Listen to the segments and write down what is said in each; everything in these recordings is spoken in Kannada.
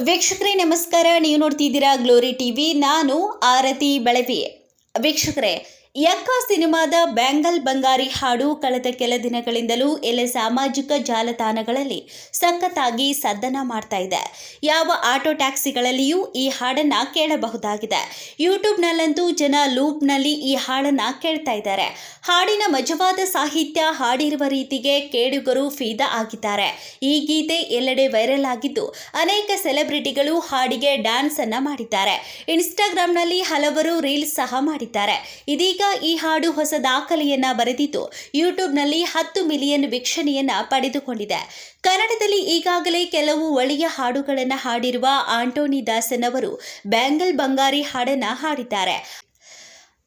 ವೀಕ್ಷಕರೇ ನಮಸ್ಕಾರ. ನೀವು ನೋಡ್ತಿದ್ದೀರಾ ಗ್ಲೋರಿ ಟಿವಿ. ನಾನು ಆರತಿ ಬೆಳವಿ. ವೀಕ್ಷಕರೇ ಯಕ್ಕ ಸಿನಿಮಾದ ಬ್ಯಾಂಗಲ್ ಬಂಗಾರಿ ಹಾಡು ಕಳೆದ ಕೆಲ ದಿನಗಳಿಂದಲೂ ಎಲ್ಲ ಸಾಮಾಜಿಕ ಜಾಲತಾಣಗಳಲ್ಲಿ ಸಖತ್ತಾಗಿ ಸದ್ದನ ಮಾಡ್ತಾ ಇದೆ. ಯಾವ ಆಟೋ ಟ್ಯಾಕ್ಸಿಗಳಲ್ಲಿಯೂ ಈ ಹಾಡನ್ನ ಕೇಳಬಹುದಾಗಿದೆ. ಯೂಟ್ಯೂಬ್ನಲ್ಲಂತೂ ಜನ ಲೂಪ್ನಲ್ಲಿ ಈ ಹಾಡನ್ನ ಕೇಳ್ತಾ ಇದ್ದಾರೆ. ಹಾಡಿನ ಮಜವಾದ ಸಾಹಿತ್ಯ ಹಾಡಿರುವ ರೀತಿಗೆ ಕೇಳುಗರು ಫೀದಾ ಆಗಿದ್ದಾರೆ. ಈ ಗೀತೆ ಎಲ್ಲೆಡೆ ವೈರಲ್ ಆಗಿದ್ದು, ಅನೇಕ ಸೆಲೆಬ್ರಿಟಿಗಳು ಹಾಡಿಗೆ ಡ್ಯಾನ್ಸ್ ಅನ್ನ ಮಾಡಿದ್ದಾರೆ. ಇನ್ಸ್ಟಾಗ್ರಾಮ್ನಲ್ಲಿ ಹಲವರು ರೀಲ್ಸ್ ಸಹ ಮಾಡಿದ್ದಾರೆ. ಇದೀಗ ಈ ಹಾಡು ಹೊಸ ದಾಖಲೆಯನ್ನ ಬರೆದಿದ್ದು ಯೂಟ್ಯೂಬ್ನಲ್ಲಿ ಹತ್ತು ಮಿಲಿಯನ್ ವೀಕ್ಷಣೆಯನ್ನ ಪಡೆದುಕೊಂಡಿದೆ. ಕನ್ನಡದಲ್ಲಿ ಈಗಾಗಲೇ ಕೆಲವು ಒಳ್ಳೆಯ ಹಾಡುಗಳನ್ನು ಹಾಡಿರುವ ಆಂಟೋನಿ ದಾಸನ್ ಅವರು ಬ್ಯಾಂಗಲ್ ಬಂಗಾರಿ ಹಾಡನ್ನ ಹಾಡಿದ್ದಾರೆ.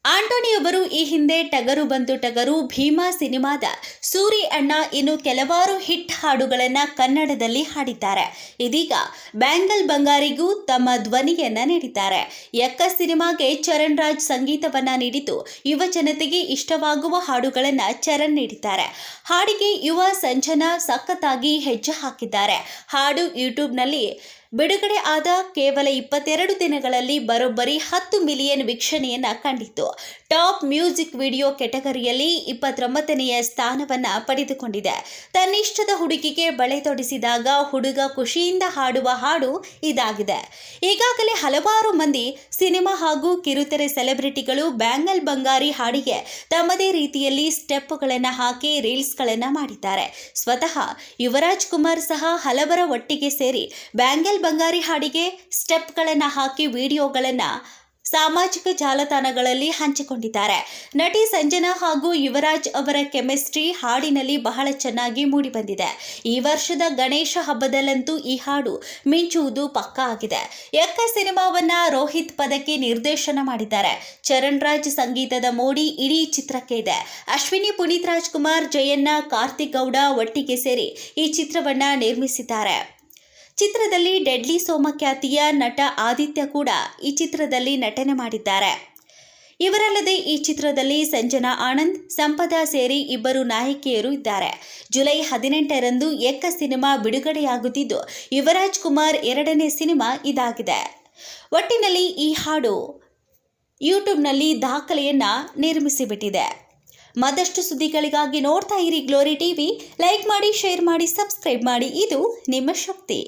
ಆಂಟೋನಿ ಅವರು ಈ ಹಿಂದೆ ಟಗರು ಬಂತು ಟಗರು ಭೀಮಾ ಸಿನಿಮಾದ ಸೂರಿ ಅಣ್ಣ ಇನ್ನು ಕೆಲವಾರು ಹಿಟ್ ಹಾಡುಗಳನ್ನ ಕನ್ನಡದಲ್ಲಿ ಹಾಡಿದ್ದಾರೆ. ಇದೀಗ ಬ್ಯಾಂಗಲ್ ಬಂಗಾರಿಗೂ ತಮ್ಮ ಧ್ವನಿಯನ್ನ ನೀಡಿದ್ದಾರೆ. ಯಕ್ಕ ಸಿನಿಮಾಗೆ ಚರಣ್ ರಾಜ್ ಸಂಗೀತವನ್ನ ನೀಡಿದ್ದು ಯುವ ಜನತೆಗೆ ಇಷ್ಟವಾಗುವ ಹಾಡುಗಳನ್ನ ಚರಣ್ ನೀಡಿದ್ದಾರೆ. ಹಾಡಿಗೆ ಯುವ ಸಂಜನಾ ಸಖತ್ತಾಗಿ ಹೆಜ್ಜೆ ಹಾಕಿದ್ದಾರೆ. ಹಾಡು ಯೂಟ್ಯೂಬ್ನಲ್ಲಿ ಬಿಡುಗಡೆ ಆದ ಕೇವಲ ಇಪ್ಪತ್ತೆರಡು ದಿನಗಳಲ್ಲಿ ಬರೋಬ್ಬರಿ ಹತ್ತು ಮಿಲಿಯನ್ ವೀಕ್ಷಣೆಯನ್ನು ಕಂಡಿತ್ತು. ಟಾಪ್ ಮ್ಯೂಸಿಕ್ ವಿಡಿಯೋ ಕೆಟಗರಿಯಲ್ಲಿ ಇಪ್ಪತ್ತೊಂಬತ್ತನೆಯ ಸ್ಥಾನವನ್ನ ಪಡೆದುಕೊಂಡಿದೆ. ತನ್ನಿಷ್ಟದ ಹುಡುಗಿಗೆ ಬಳೆ ತೊಡಿಸಿದಾಗ ಹುಡುಗ ಖುಷಿಯಿಂದ ಹಾಡುವ ಹಾಡು ಇದಾಗಿದೆ. ಈಗಾಗಲೇ ಹಲವಾರು ಮಂದಿ ಸಿನಿಮಾ ಹಾಗೂ ಕಿರುತೆರೆ ಸೆಲೆಬ್ರಿಟಿಗಳು ಬ್ಯಾಂಗಲ್ ಬಂಗಾರಿ ಹಾಡಿಗೆ ತಮ್ಮದೇ ರೀತಿಯಲ್ಲಿ ಸ್ಟೆಪ್ಗಳನ್ನು ಹಾಕಿ ರೀಲ್ಸ್ಗಳನ್ನು ಮಾಡಿದ್ದಾರೆ. ಸ್ವತಃ ಯುವರಾಜ್ ಕುಮಾರ್ ಸಹ ಹಲವರ ಒಟ್ಟಿಗೆ ಸೇರಿ ಬ್ಯಾಂಗಲ್ ಬಂಗಾರಿ ಹಾಡಿಗೆ ಸ್ಟೆಪ್ಗಳನ್ನು ಹಾಕಿ ವಿಡಿಯೋಗಳನ್ನು ಸಾಮಾಜಿಕ ಜಾಲತಾಣಗಳಲ್ಲಿ ಹಂಚಿಕೊಂಡಿದ್ದಾರೆ. ನಟಿ ಸಂಜನಾ ಹಾಗೂ ಯುವರಾಜ್ ಅವರ ಕೆಮಿಸ್ಟ್ರಿ ಹಾಡಿನಲ್ಲಿ ಬಹಳ ಚೆನ್ನಾಗಿ ಮೂಡಿಬಂದಿದೆ. ಈ ವರ್ಷದ ಗಣೇಶ ಹಬ್ಬದಲ್ಲಂತೂ ಈ ಹಾಡು ಮಿಂಚುವುದು ಪಕ್ಕಾ ಆಗಿದೆ. ಯಕ್ಕ ಸಿನಿಮಾವನ್ನ ರೋಹಿತ್ ಪದಕ್ಕೆ ನಿರ್ದೇಶನ ಮಾಡಿದ್ದಾರೆ. ಚರಣ್ ರಾಜ್ ಸಂಗೀತದ ಮೋಡಿ ಇಡೀ ಚಿತ್ರಕ್ಕೆ ಇದೆ. ಅಶ್ವಿನಿ ಪುನೀತ್ ರಾಜ್ಕುಮಾರ್, ಜಯಣ್ಣ, ಕಾರ್ತಿಕ್ ಗೌಡ ಒಟ್ಟಿಗೆ ಸೇರಿ ಈ ಚಿತ್ರವನ್ನ ನಿರ್ಮಿಸಿದ್ದಾರೆ. ಚಿತ್ರದಲ್ಲಿ ಡೆಡ್ಲಿ ಸೋಮಖ್ಯಾತಿಯ ನಟ ಆದಿತ್ಯ ಕೂಡ ಈ ಚಿತ್ರದಲ್ಲಿ ನಟನೆ ಮಾಡಿದ್ದಾರೆ. ಇವರಲ್ಲದೆ ಈ ಚಿತ್ರದಲ್ಲಿ ಸಂಜನಾ ಆನಂದ್, ಸಂಪದ ಸೇರಿ ಇಬ್ಬರು ನಾಯಕಿಯರು ಇದ್ದಾರೆ. ಜುಲೈ ಹದಿನೆಂಟರಂದು ಎಕ್ಕ ಸಿನಿಮಾ ಬಿಡುಗಡೆಯಾಗುತ್ತಿದ್ದು, ಯುವರಾಜ್ ಕುಮಾರ್ ಎರಡನೇ ಸಿನಿಮಾ ಇದಾಗಿದೆ. ಒಟ್ಟಿನಲ್ಲಿ ಈ ಹಾಡು ಯೂಟ್ಯೂಬ್ನಲ್ಲಿ ದಾಖಲೆಯನ್ನ ನಿರ್ಮಿಸಿಬಿಟ್ಟಿದೆ. ಮತ್ತಷ್ಟು ಸುದ್ದಿಗಳಿಗಾಗಿ ನೋಡ್ತಾ ಇರಿ ಗ್ಲೋರಿ ಟಿವಿ. ಲೈಕ್ ಮಾಡಿ, ಶೇರ್ ಮಾಡಿ, ಸಬ್ಸ್ಕ್ರೈಬ್ ಮಾಡಿ. ಇದು ನಿಮ್ಮ ಶಕ್ತಿ.